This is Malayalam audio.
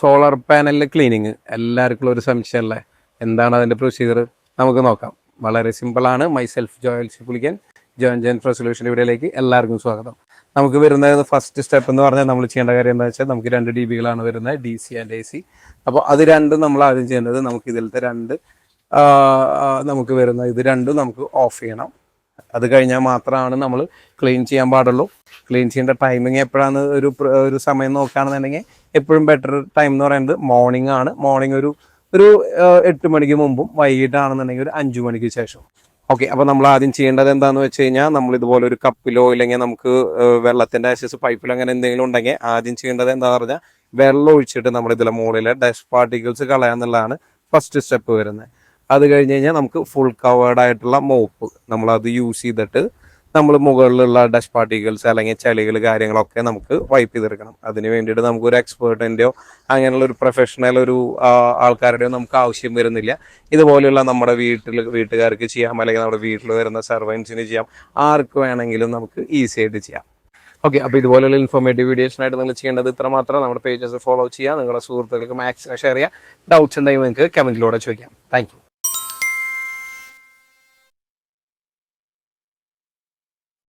Solar പാനലിലെ cleaning. എല്ലാവർക്കും ഒരു സംശയമല്ലേ എന്താണ് അതിന്റെ പ്രൊസീജിയർ നമുക്ക് നോക്കാം. വളരെ സിമ്പിളാണ്. Myself Joel Pulikkan join join for solution ഇവിടെയിലേക്ക് എല്ലാവർക്കും സ്വാഗതം. നമുക്ക് വരുന്നത് ഫസ്റ്റ് സ്റ്റെപ്പ് എന്ന് പറഞ്ഞാൽ നമ്മൾ ചെയ്യേണ്ട കാര്യം എന്താ വെച്ചാൽ നമുക്ക് രണ്ട് ഡി ബികളാണ് വരുന്നത് D C and A C. അപ്പോൾ അത് രണ്ടും നമ്മൾ ആദ്യം ചെയ്യേണ്ടത് നമുക്ക് ഇതിലത്തെ രണ്ട് നമുക്ക് വരുന്ന ഇത് രണ്ടും നമുക്ക് ഓഫ് ചെയ്യണം. അത് കഴിഞ്ഞാൽ മാത്രമാണ് നമ്മൾ ക്ലീൻ ചെയ്യാൻ പാടുള്ളൂ. ക്ലീൻ ചെയ്യേണ്ട ടൈമിങ് എപ്പോഴാണ് ഒരു ഒരു സമയം നോക്കുകയാണെന്നുണ്ടെങ്കിൽ എപ്പോഴും ബെറ്റർ ടൈം എന്ന് പറയുന്നത് മോർണിംഗ് ആണ്. മോർണിംഗ് ഒരു ഒരു എട്ട് മണിക്ക് മുമ്പും വൈകിട്ടാണെന്നുണ്ടെങ്കിൽ ഒരു അഞ്ചു മണിക്ക് ശേഷം ഓക്കെ അപ്പോൾ നമ്മൾ ആദ്യം ചെയ്യേണ്ടത് എന്താണെന്ന് വെച്ച് കഴിഞ്ഞാൽ നമ്മൾ ഇതുപോലെ ഒരു കപ്പിലോ ഇല്ലെങ്കിൽ നമുക്ക് വെള്ളത്തിന്റെ ആക്സസ് പൈപ്പിലോ അങ്ങനെ എന്തെങ്കിലും ഉണ്ടെങ്കിൽ ആദ്യം ചെയ്യേണ്ടത് എന്താ പറഞ്ഞാൽ വെള്ളം ഒഴിച്ചിട്ട് നമ്മൾ ഇതിലെ മുകളിലെ ഡസ്റ്റ് പാർട്ടിക്കിൾസ് കളയാന്നുള്ളതാണ് ഫസ്റ്റ് സ്റ്റെപ്പ് വരുന്നത്. അത് കഴിഞ്ഞ് കഴിഞ്ഞാൽ നമുക്ക് ഫുൾ കവേർഡ് ആയിട്ടുള്ള മോപ്പ് നമ്മൾ അത് യൂസ് ചെയ്തിട്ട് നമ്മൾ മുകളിലുള്ള ഡസ്റ്റ് പാർട്ടിക്കിൾസ് അല്ലെങ്കിൽ ചളികൾ കാര്യങ്ങളൊക്കെ നമുക്ക് വൈപ്പ് ചെയ്തെടുക്കണം. അതിന് വേണ്ടിയിട്ട് നമുക്ക് ഒരു എക്സ്പേർട്ടിന്റെയോ അങ്ങനെയുള്ള ഒരു പ്രൊഫഷണൽ ഒരു ആൾക്കാരുടെയോ നമുക്ക് ആവശ്യം വരുന്നില്ല. ഇതുപോലെയുള്ള നമ്മുടെ വീട്ടിൽ വീട്ടുകാർക്ക് ചെയ്യാം അല്ലെങ്കിൽ നമ്മുടെ വീട്ടിൽ വരുന്ന സർവൻസിന് ചെയ്യാം. ആർക്ക് വേണമെങ്കിലും നമുക്ക് ഈസി ആയിട്ട് ചെയ്യാം. ഓക്കെ അപ്പോൾ ഇതുപോലെയുള്ള ഇൻഫോർമേറ്റീവ് വീഡിയോസിനായിട്ട് നിങ്ങൾ ചെയ്യേണ്ടത് ഇത്ര മാത്രം. നമ്മുടെ പേജസ് ഫോളോ ചെയ്യുക. നിങ്ങളുടെ സുഹൃത്തുക്കൾക്ക് മാക്സിമം ഷെയർ ചെയ്യുക. ഡൗട്ട്സ് എന്തെങ്കിലും നിങ്ങൾക്ക് കമന്റിലൂടെ ചോദിക്കാം. താങ്ക്